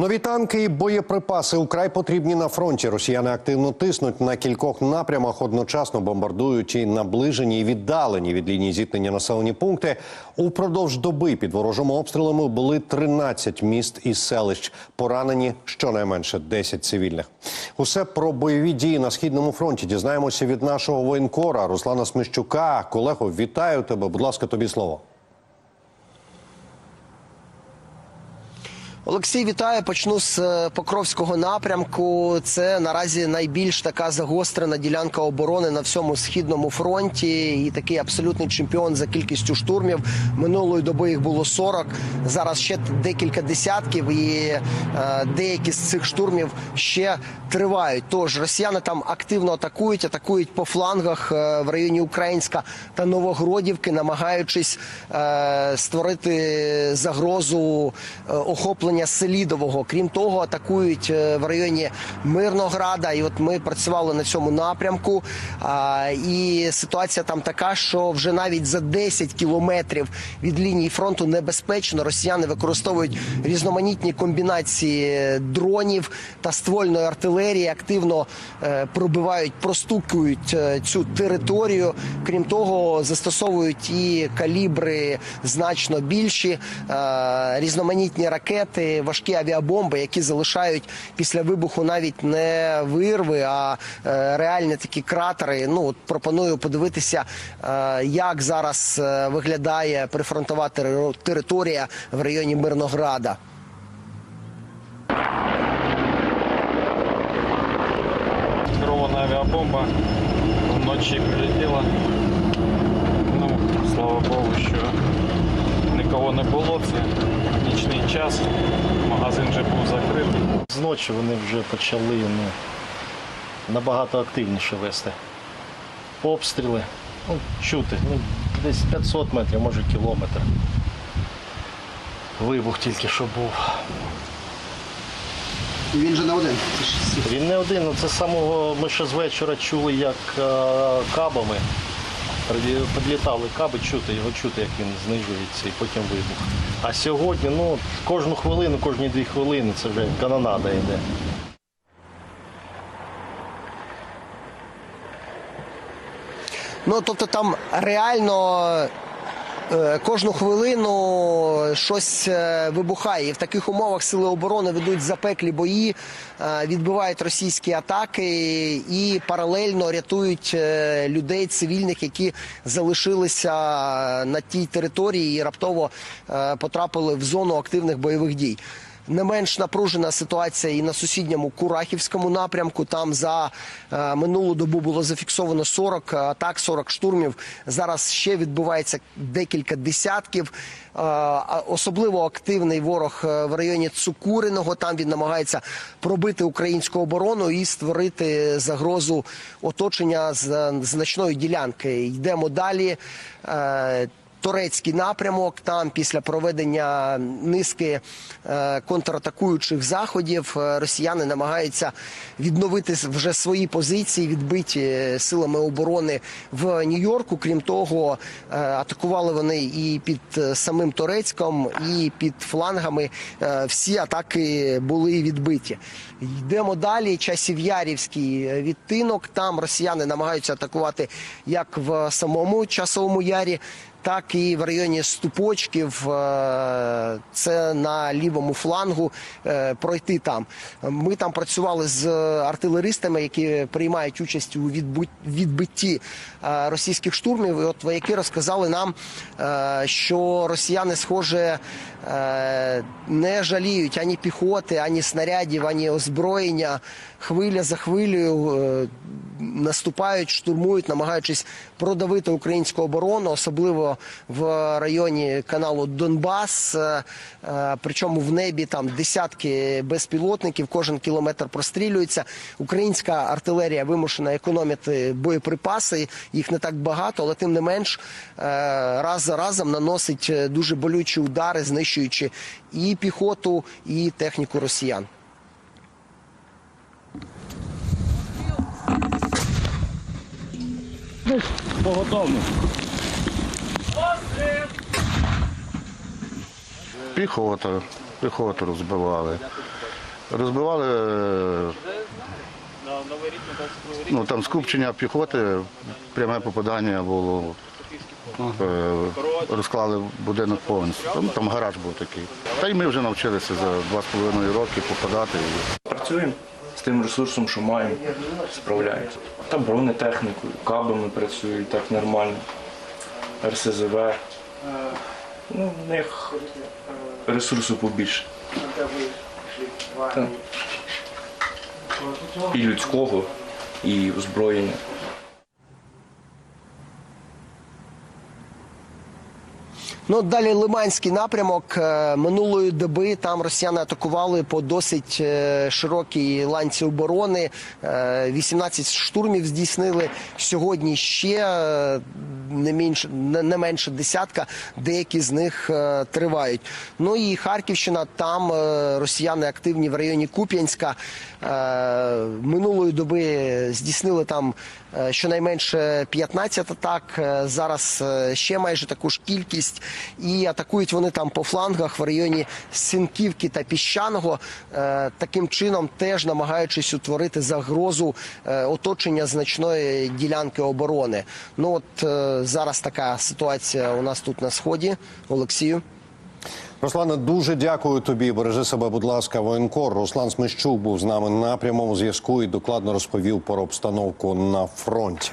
Нові танки і боєприпаси украй потрібні на фронті. Росіяни активно тиснуть на кількох напрямах, одночасно бомбардують і наближені і віддалені від лінії зіткнення населені пункти. Упродовж доби під ворожими обстрілами були 13 міст і селищ. Поранені щонайменше 10 цивільних. Усе про бойові дії на східному фронті дізнаємося від нашого воєнкора Руслана Сміщука. Колего, вітаю тебе. Будь ласка, тобі слово. Олексій, вітаю. Почну з е, Покровського напрямку. Це наразі найбільш така загострена ділянка оборони на всьому східному фронті. І такий абсолютний чемпіон за кількістю штурмів. Минулої доби їх було 40, Зараз ще декілька десятків, і е, деякі з цих штурмів ще тривають. Тож росіяни там активно атакують, атакують по флангах е, в районі Українська та Новогродівки, намагаючись створити загрозу е, охоплення Селідового. Крім того, атакують е, в районі Мирнограда. І от ми працювали на цьому напрямку. І ситуація там така, що вже навіть за 10 кілометрів від лінії фронту небезпечно. Росіяни використовують різноманітні комбінації дронів та ствольної артилерії. Активно е, пробивають, простукують е, цю територію. Крім того, застосовують і калібри значно більші, різноманітні ракети, важкі авіабомби, які залишають після вибуху навіть не вирви, а е, реальні такі кратери. Ну от пропоную подивитися, е, як зараз е, виглядає прифронтова територія в районі Мирнограда. Керована авіабомба вночі прилетіла. Ну, слава Богу, що нікого не було. Це нічний час. Магазин вже був закритий. Зночі вони вже почали ну, набагато активніше вести. Обстріли. Ну, чути, ну, десь 500 метрів, може кілометр. Вибух тільки що був. Він же не один. Він не один, ну, це з самого ми ще з вечора чули, як е, кабами підлітали каби, чути, його чути, як він знижується і потім вибух. А сьогодні, ну, кожну хвилину, кожні дві хвилини це вже канонада йде. Ну тобто там реально. Е, Кожну хвилину щось е, вибухає. І в таких умовах сили оборони ведуть запеклі бої, е, відбивають російські атаки і паралельно рятують людей цивільних, які залишилися на тій території і раптово потрапили в зону активних бойових дій. Не менш напружена ситуація і на сусідньому Курахівському напрямку. Там за е, минулу добу було зафіксовано 40 атак, 40 штурмів. Зараз ще відбувається декілька десятків. Е, особливо активний ворог е, в районі Цукуриного. Там він намагається пробити українську оборону і створити загрозу оточення з значної ділянки. Йдемо далі. Турецький напрямок там після проведення низки е, контратакуючих заходів е, росіяни намагаються відновити вже свої позиції, відбиті е, силами оборони в Нью-Йорку. Крім того, атакували вони і під самим Турецьком, і під флангами. Всі атаки були відбиті. Йдемо далі. Часів'ярівський відтинок. Там росіяни намагаються атакувати як в самому часовому ярі так і в районі Ступочків, е, це на лівому флангу е, пройти там. Ми там працювали з артилеристами, які приймають участь у відбитті е, російських штурмів. І от вояки розказали нам, що росіяни, схоже, не жаліють ані піхоти, ані снарядів, ані озброєння. Хвиля за хвилею наступають, штурмують, намагаючись продавити українську оборону, особливо в районі каналу Донбас. Е, е, Причому в небі там десятки безпілотників, кожен кілометр прострілюється. Українська артилерія вимушена економити боєприпаси. Їх не так багато, але тим не менш е, раз за разом наносить дуже болючі удари, знищуючи і піхоту, і техніку росіян. Піхота, піхоту розбивали. Розбивали е, ну, там скупчення піхоти, пряме попадання було. Е, Розклали будинок повністю. Там, там гараж був такий. Та й ми вже навчилися за два з половиною роки попадати. Працюємо з тим ресурсом, що маємо, справляємося. Та бронетехнікою, кабами працюють так нормально, РСЗВ. Ну, в них ресурсу побільше. Та. І людського, і озброєння. Ну, далі Лиманський напрямок Е, минулої доби там росіяни атакували по досить е, широкій ланці оборони. Е, 18 штурмів здійснили. Сьогодні ще е, не менше, не менше десятка. Деякі з них е, тривають. Ну і Харківщина. Там е, росіяни активні в районі Куп'янська. Е, Минулої доби здійснили там е, щонайменше 15 атак. Е, Зараз е, ще майже таку ж кількість. І атакують вони там по флангах в районі Синківки та Піщаного. Е, Таким чином теж намагаючись утворити загрозу е, оточення значної ділянки оборони. Ну от е, зараз така ситуація у нас тут на сході. Олексію. Руслане, дуже дякую тобі. Бережи себе, будь ласка, воєнкор. Руслан Смещук був з нами на прямому зв'язку і докладно розповів про обстановку на фронті.